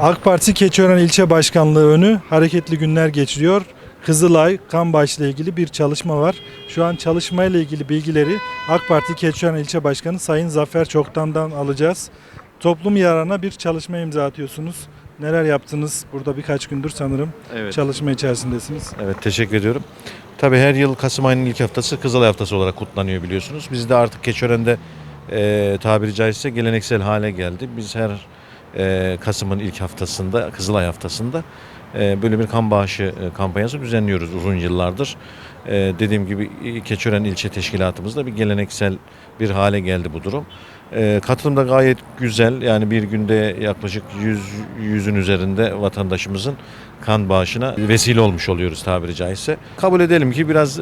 AK Parti Keçiören İlçe Başkanlığı önü hareketli günler geçiriyor. Kızılay, kan bağışı ile ilgili bir çalışma var. Şu an çalışmayla ilgili bilgileri AK Parti Keçiören İlçe Başkanı Sayın Zafer Çoktan'dan alacağız. Toplum yararına bir çalışma imza atıyorsunuz. Neler yaptınız? Burada birkaç gündür sanırım Evet. çalışma içerisindesiniz. Evet teşekkür ediyorum. Tabii her yıl Kasım ayının ilk haftası Kızılay Haftası olarak kutlanıyor biliyorsunuz. Biz de artık Keçören'de e, tabiri caizse geleneksel hale geldi. Biz her Kasım'ın ilk haftasında, Kızılay haftasında böyle bir kan bağışı e, kampanyası düzenliyoruz uzun yıllardır. E, dediğim gibi Keçören ilçe teşkilatımızda bir geleneksel bir hale geldi bu durum. E, katılım da gayet güzel. Yani bir günde yaklaşık 100 yüzün üzerinde vatandaşımızın kan bağışına vesile olmuş oluyoruz tabiri caizse. Kabul edelim ki biraz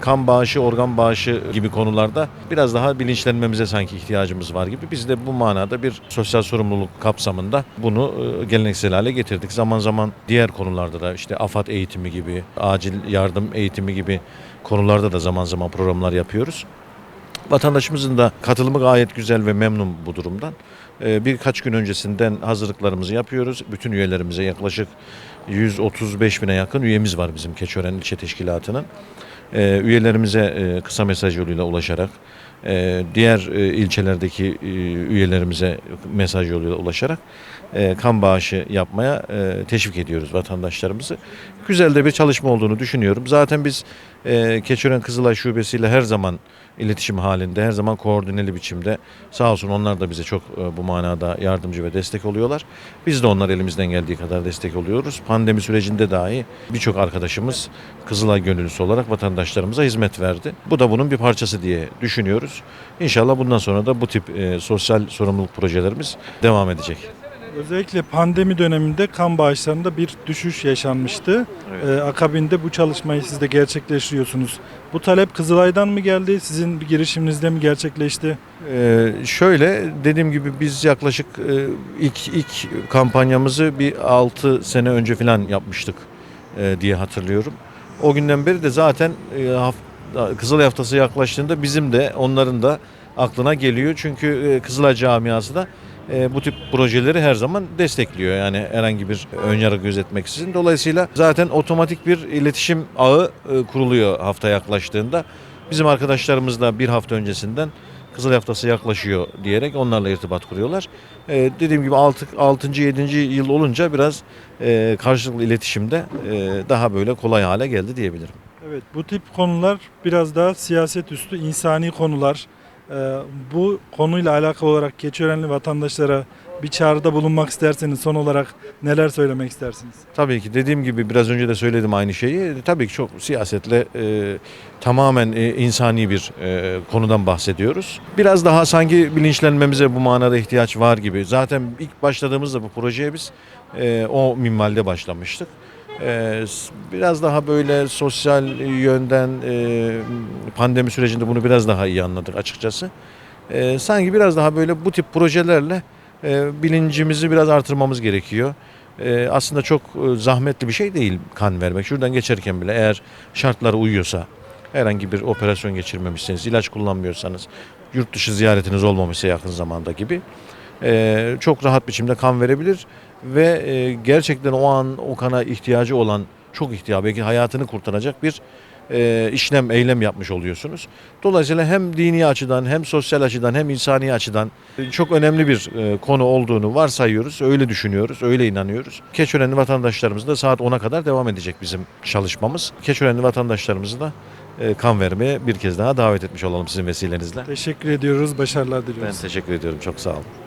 kan bağışı, organ bağışı gibi konularda biraz daha bilinçlenmemize sanki ihtiyacımız var gibi. Biz de bu manada bir sosyal sorumluluk kapsamında bunu e, geleneksel hale getirdik. Zaman zaman diğer konularda da işte AFAD eğitimi gibi, acil yardım eğitimi gibi konularda da zaman zaman programlar yapıyoruz. Vatandaşımızın da katılımı gayet güzel ve memnun bu durumdan. Ee, Birkaç gün öncesinden hazırlıklarımızı yapıyoruz. Bütün üyelerimize yaklaşık 135 bine yakın üyemiz var bizim Keçiören İlçe Teşkilatı'nın. Ee, Üyelerimize e, kısa mesaj yoluyla ulaşarak, diğer e, ilçelerdeki e, üyelerimize mesaj yoluyla ulaşarak e, kan bağışı yapmaya teşvik ediyoruz vatandaşlarımızı. Güzel de bir çalışma olduğunu düşünüyorum. Zaten biz Keçiören Kızılay Şubesi ile her zaman iletişim halinde, her zaman koordineli biçimde sağ olsun onlar da bize çok bu manada yardımcı ve destek oluyorlar. Biz de onlar elimizden geldiği kadar destek oluyoruz. Pandemi sürecinde dahi birçok arkadaşımız Kızılay gönüllüsü olarak vatandaşlarımıza hizmet verdi. Bu da bunun bir parçası diye düşünüyoruz. İnşallah bundan sonra da bu tip e, sosyal sorumluluk projelerimiz devam edecek. Özellikle pandemi döneminde kan bağışlarında bir düşüş yaşanmıştı. Evet. Ee, akabinde bu çalışmayı siz de gerçekleştiriyorsunuz. Bu talep Kızılay'dan mı geldi? Sizin bir girişiminizde mi gerçekleşti? Ee, şöyle dediğim gibi biz yaklaşık e, ilk ilk kampanyamızı bir 6 sene önce falan yapmıştık e, diye hatırlıyorum. O günden beri de zaten e, Kızılay Haftası yaklaştığında bizim de onların da aklına geliyor. Çünkü e, Kızılay camiası da e, bu tip projeleri her zaman destekliyor. Yani herhangi bir önyargı gözetmeksizin. Dolayısıyla zaten otomatik bir iletişim ağı e, kuruluyor hafta yaklaştığında. Bizim arkadaşlarımız da bir hafta öncesinden Kızıl Haftası yaklaşıyor diyerek onlarla irtibat kuruyorlar. Ee, dediğim gibi 6. 6. 7. yıl olunca biraz e, karşılıklı iletişimde e, daha böyle kolay hale geldi diyebilirim. Evet, bu tip konular biraz daha siyaset üstü insani konular. Ee, bu konuyla alakalı olarak Keçiörenli vatandaşlara bir çağrıda bulunmak isterseniz son olarak neler söylemek istersiniz? Tabii ki dediğim gibi biraz önce de söyledim aynı şeyi. Tabii ki çok siyasetle e, tamamen e, insani bir e, konudan bahsediyoruz. Biraz daha sanki bilinçlenmemize bu manada ihtiyaç var gibi. Zaten ilk başladığımızda bu projeye biz e, o minvalde başlamıştık. E, s- biraz daha böyle sosyal yönden e, pandemi sürecinde bunu biraz daha iyi anladık açıkçası. E, sanki biraz daha böyle bu tip projelerle e, bilincimizi biraz artırmamız gerekiyor. Ee, aslında çok e, zahmetli bir şey değil kan vermek. Şuradan geçerken bile eğer şartlara uyuyorsa, herhangi bir operasyon geçirmemişseniz, ilaç kullanmıyorsanız, yurt dışı ziyaretiniz olmamışsa yakın zamanda gibi e, çok rahat biçimde kan verebilir ve e, gerçekten o an o kana ihtiyacı olan çok ihtiyacı, belki hayatını kurtaracak bir e, işlem, eylem yapmış oluyorsunuz. Dolayısıyla hem dini açıdan hem sosyal açıdan hem insani açıdan çok önemli bir e, konu olduğunu varsayıyoruz. Öyle düşünüyoruz, öyle inanıyoruz. Keçörenli vatandaşlarımız da saat 10'a kadar devam edecek bizim çalışmamız. Keçörenli vatandaşlarımızı da e, kan vermeye bir kez daha davet etmiş olalım sizin vesilenizle. Teşekkür ediyoruz, başarılar Ben diliyoruz. teşekkür ediyorum. Çok sağ olun.